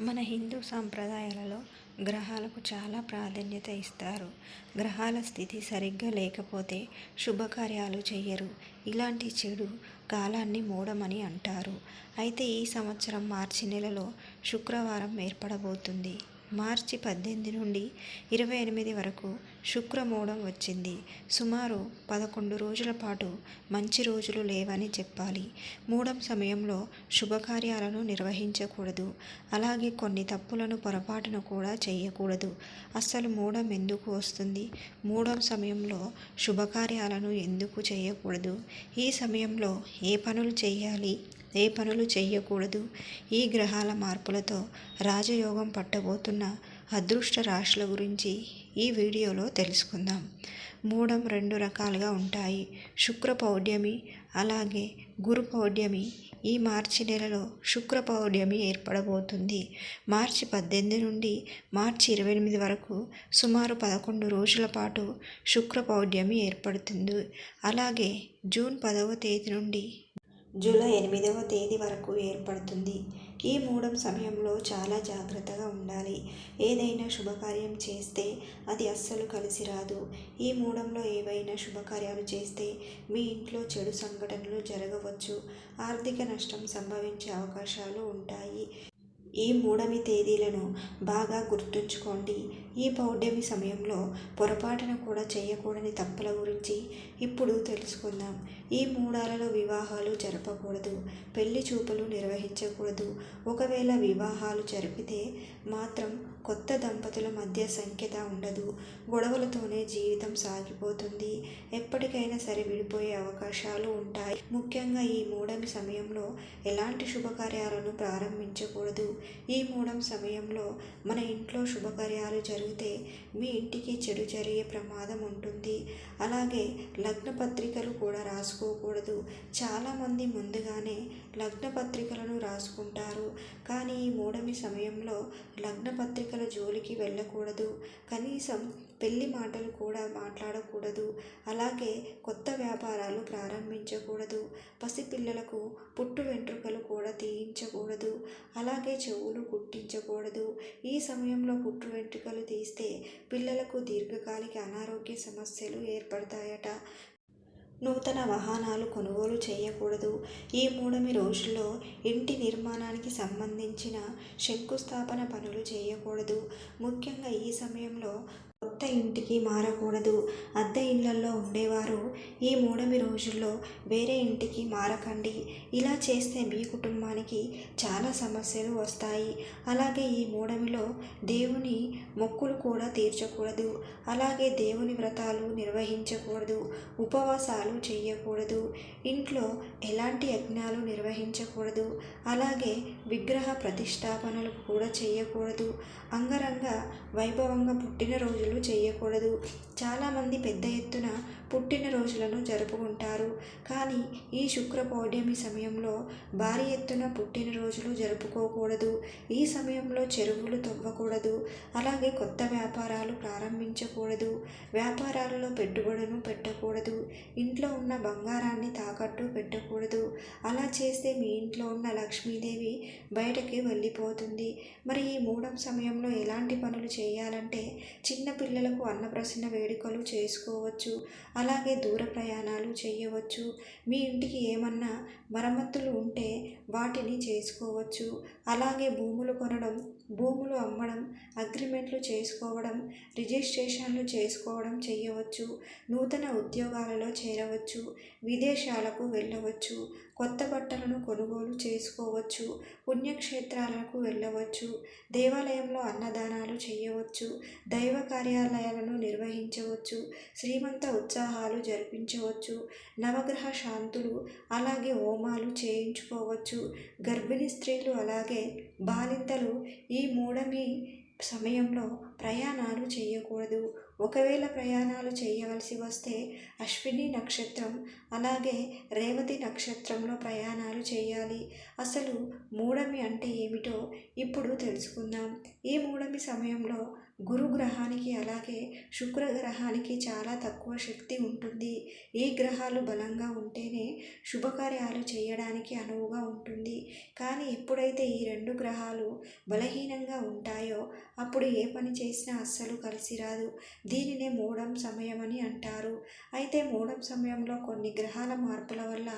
మన హిందూ సాంప్రదాయాలలో గ్రహాలకు చాలా ప్రాధాన్యత ఇస్తారు. గ్రహాల స్థితి సరిగ్గా లేకపోతే శుభకార్యాలు చెయ్యరు. ఇలాంటి చెడు కాలాన్ని మూడమని అంటారు. అయితే ఈ సంవత్సరం మార్చి నెలలో శుక్రవారం ఏర్పడబోతుంది. మార్చి పద్దెనిమిది నుండి ఇరవై ఎనిమిది వరకు శుక్రమూఢం వచ్చింది. సుమారు పదకొండు రోజుల పాటు మంచి రోజులు లేవని చెప్పాలి. మూఢం సమయంలో శుభకార్యాలను నిర్వహించకూడదు. అలాగే కొన్ని తప్పులను పొరపాటున కూడా చేయకూడదు. అస్సలు మూఢం ఎందుకు వస్తుంది? మూఢం సమయంలో శుభకార్యాలను ఎందుకు చేయకూడదు? ఈ సమయంలో ఏ పనులు చేయాలి? ఏ పనులు చేయకూడదు ఈ గ్రహాల మార్పులతో రాజయోగం పట్టబోతున్న అదృష్ట రాశుల గురించి ఈ వీడియోలో తెలుసుకుందాం. మూడం రెండు రకాలుగా ఉంటాయి. శుక్ర పౌడ్యమి అలాగే గురు పౌడ్యమి ఈ మార్చి నెలలో శుక్ర పౌడ్యమి ఏర్పడబోతుంది. మార్చి పద్దెనిమిది నుండి మార్చి ఇరవై ఎనిమిది వరకు సుమారు పదకొండు రోజుల పాటు శుక్ర పౌడ్యమి ఏర్పడుతుంది. అలాగే జూన్ పదవ తేదీ నుండి జూలై ఎనిమిదవ తేదీ వరకు ఏర్పడుతుంది. ఈ మూడం సమయంలో చాలా జాగ్రత్తగా ఉండాలి. ఏదైనా శుభకార్యం చేస్తే అది అస్సలు కలిసి రాదు. ఈ మూడంలో ఏవైనా శుభకార్యాలు చేస్తే మీ ఇంట్లో చెడు సంఘటనలు జరగవచ్చు. ఆర్థిక నష్టం సంభవించే అవకాశాలు ఉంటాయి. ఈ మూడమి తేదీలను బాగా గుర్తుంచుకోండి. ఈ పౌర్ణమి సమయంలో పొరపాటున కూడా చేయకూడని తప్పుల గురించి ఇప్పుడు తెలుసుకుందాం. ఈ మూడాలలో వివాహాలు జరపకూడదు. పెళ్ళి చూపులు నిర్వహించకూడదు. ఒకవేళ వివాహాలు జరిపితే మాత్రం కొత్త దంపతుల మధ్య సంఖ్యత ఉండదు. గొడవలతోనే జీవితం సాగిపోతుంది. ఎప్పటికైనా సరే విడిపోయే అవకాశాలు ఉంటాయి. ముఖ్యంగా ఈ మూడమి సమయంలో ఎలాంటి శుభకార్యాలను ప్రారంభించకూడదు. ఈ మూడం సమయంలో మన ఇంట్లో శుభకార్యాలు జరిగితే మీ ఇంటికి చెడు జరిగే ప్రమాదం ఉంటుంది. అలాగే లగ్న పత్రికలు కూడా రాసుకోకూడదు. చాలామంది ముందుగానే లగ్న పత్రికలను రాసుకుంటారు. కానీ ఈ మూడమి సమయంలో లగ్నపత్రికల జోలికి వెళ్ళకూడదు. కనీసం పెళ్ళి మాటలు కూడా మాట్లాడకూడదు. అలాగే కొత్త వ్యాపారాలు ప్రారంభించకూడదు. పసిపిల్లలకు పుట్టు వెంట్రుకలు కూడా తీయించకూడదు. అలాగే చెవులు కుట్టించకూడదు ఈ సమయంలో పుట్టు వెంట్రుకలు తీస్తే పిల్లలకు దీర్ఘకాలిక అనారోగ్య సమస్యలు ఏర్పడతాయట. నూతన వాహనాలు కొనుగోలు చేయకూడదు. ఈ మూడమి రోజుల్లో ఇంటి నిర్మాణానికి సంబంధించిన శంకుస్థాపన పనులు చేయకూడదు. ముఖ్యంగా ఈ సమయంలో కొత్త ఇంటికి మారకూడదు. అద్దె ఇళ్ళలో ఉండేవారు. ఈ మూడమి రోజుల్లో వేరే ఇంటికి మారకండి. ఇలా చేస్తే మీ కుటుంబానికి చాలా సమస్యలు వస్తాయి. అలాగే ఈ మూడమిలో దేవుని మొక్కులు కూడా తీర్చకూడదు. అలాగే దేవుని వ్రతాలు నిర్వహించకూడదు. ఉపవాసాలు చేయకూడదు ఇంట్లో ఎలాంటి యజ్ఞాలు నిర్వహించకూడదు. అలాగే విగ్రహ ప్రతిష్టాపనలు కూడా చేయకూడదు అంగరంగ వైభవంగా పుట్టినరోజు పనులు చేయకూడదు చాలామంది పెద్ద ఎత్తున పుట్టినరోజులను జరుపుకుంటారు. కానీ ఈ శుక్ర పౌర్ణమి సమయంలో భారీ ఎత్తున పుట్టినరోజులు జరుపుకోకూడదు. ఈ సమయంలో చెరువులు తవ్వకూడదు. అలాగే కొత్త వ్యాపారాలు ఉంచకూడదు వ్యాపారాలలో పెట్టుబడులను పెట్టకూడదు. ఇంట్లో ఉన్న బంగారాన్ని తాకట్టు పెట్టకూడదు. అలా చేస్తే మీ ఇంట్లో ఉన్న లక్ష్మీదేవి బయటకి వెళ్ళిపోతుంది. మరి ఈ మూడం సమయంలో ఎలాంటి పనులు చేయాలంటే చిన్న పిల్లలకు అన్నప్రసన్న వేడుకలు చేసుకోవచ్చు. అలాగే దూర ప్రయాణాలు చేయవచ్చు. మీ ఇంటికి ఏమన్నా మరమ్మతులు ఉంటే వాటిని చేసుకోవచ్చు. అలాగే భూములు కొనడం భూములు అమ్మడం అగ్రిమెంట్లు చేసుకోవడం రిజిస్ట్రేషన్లు చేసుకోవడం చేయవచ్చు నూతన ఉద్యోగాలలో చేరవచ్చు విదేశాలకు వెళ్ళవచ్చు కొత్త బట్టలను కొనుగోలు చేసుకోవచ్చు పుణ్యక్షేత్రాలకు వెళ్ళవచ్చు దేవాలయంలో అన్నదానాలు చేయవచ్చు దైవ కార్యాలయాలను నిర్వహించవచ్చు శ్రీమంత ఉత్సాహాలు జరిపించవచ్చు నవగ్రహ శాంతులు అలాగే హోమాలు చేయించుకోవచ్చు. గర్భిణీ స్త్రీలు అలాగే బాలింతలు ఈ మూడమి సమయంలో ప్రయాణాలు చేయకూడదు. ఒకవేళ ప్రయాణాలు చేయవలసి వస్తే అశ్విని నక్షత్రం అలాగే రేవతి నక్షత్రంలో ప్రయాణాలు చేయాలి. అసలు మూడమి అంటే ఏమిటో ఇప్పుడు తెలుసుకుందాం. ఈ మూడమి సమయంలో గురు గ్రహానికి అలాగే శుక్ర గ్రహానికి చాలా తక్కువ శక్తి ఉంటుంది. ఈ గ్రహాలు బలంగా ఉంటేనే శుభకార్యాలు చేయడానికి అనువుగా ఉంటుంది. కానీ ఎప్పుడైతే ఈ రెండు గ్రహాలు బలహీనంగా ఉంటాయో అప్పుడు ఏ పని చేసినా అస్సలు కలిసి రాదు. దీనినే మూడం సమయం అని అంటారు. అయితే మూడం సమయంలో కొన్ని గ్రహాల మార్పుల వల్ల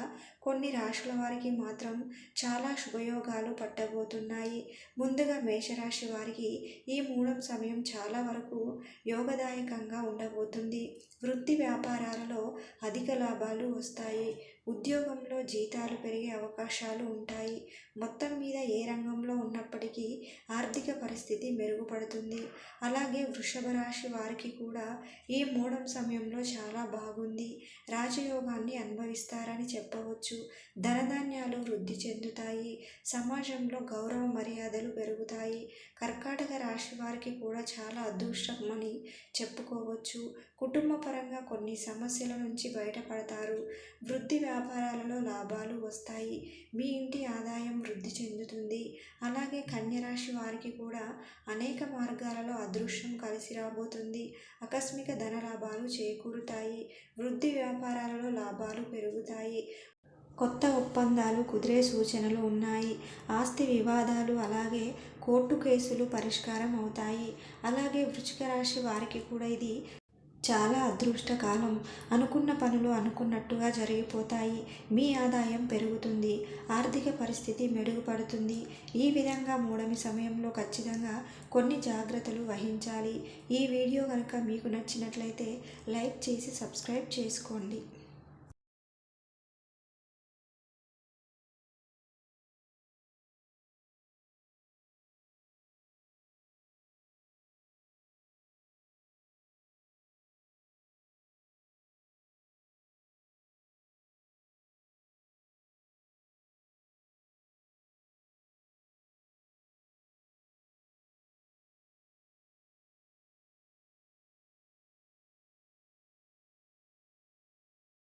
కొన్ని రాశుల వారికి మాత్రం చాలా శుభయోగాలు పట్టబోతున్నాయి. ముందుగా మేషరాశి వారికి ఈ మూడం సమయం చాలా వరకు యోగదాయకంగా ఉండబోతుంది. వృత్తి వ్యాపారాలలో అధిక లాభాలు వస్తాయి. ఉద్యోగంలో జీతాలు పెరిగే అవకాశాలు ఉంటాయి. మొత్తం మీద ఏ రంగంలో ఉన్నప్పటికీ ఆర్థిక పరిస్థితి మెరుగుపడుతుంది. అలాగే వృషభ రాశి వారికి కూడా ఈ మూడం సమయంలో చాలా బాగుంది. రాజయోగాన్ని అనుభవిస్తారని చెప్పవచ్చు. ధనధాన్యాలు వృద్ధి చెందుతాయి. సమాజంలో గౌరవ మర్యాదలు పెరుగుతాయి. కర్కాటక రాశి వారికి కూడా చాలా అదృష్టం అని చెప్పుకోవచ్చు. కుటుంబపరంగా కొన్ని సమస్యల నుంచి బయటపడతారు. వృద్ధి వృత్తి వ్యాపారాలలో లాభాలు వస్తాయి. మీ ఇంటి ఆదాయం వృద్ధి చెందుతుంది. అలాగే కన్యరాశి వారికి కూడా అనేక మార్గాలలో అదృష్టం కలిసి రాబోతుంది. ఆకస్మిక ధన లాభాలు చేకూరుతాయి. వృద్ధి వ్యాపారాలలో లాభాలు పెరుగుతాయి. కొత్త ఒప్పందాలు కుదిరే సూచనలు ఉన్నాయి. ఆస్తి వివాదాలు అలాగే కోర్టు కేసులు పరిష్కారం అవుతాయి. అలాగే వృచ్చిక రాశి వారికి కూడా ఇది చాలా అదృష్టకాలం. అనుకున్న పనులు అనుకున్నట్టుగా జరిగిపోతాయి. మీ ఆదాయం పెరుగుతుంది. ఆర్థిక పరిస్థితి మెరుగుపడుతుంది. ఈ విధంగా మూడమి సమయంలో ఖచ్చితంగా కొన్ని జాగ్రత్తలు వహించాలి. ఈ వీడియో కనుక మీకు నచ్చినట్లయితే లైక్ చేసి సబ్స్క్రైబ్ చేసుకోండి.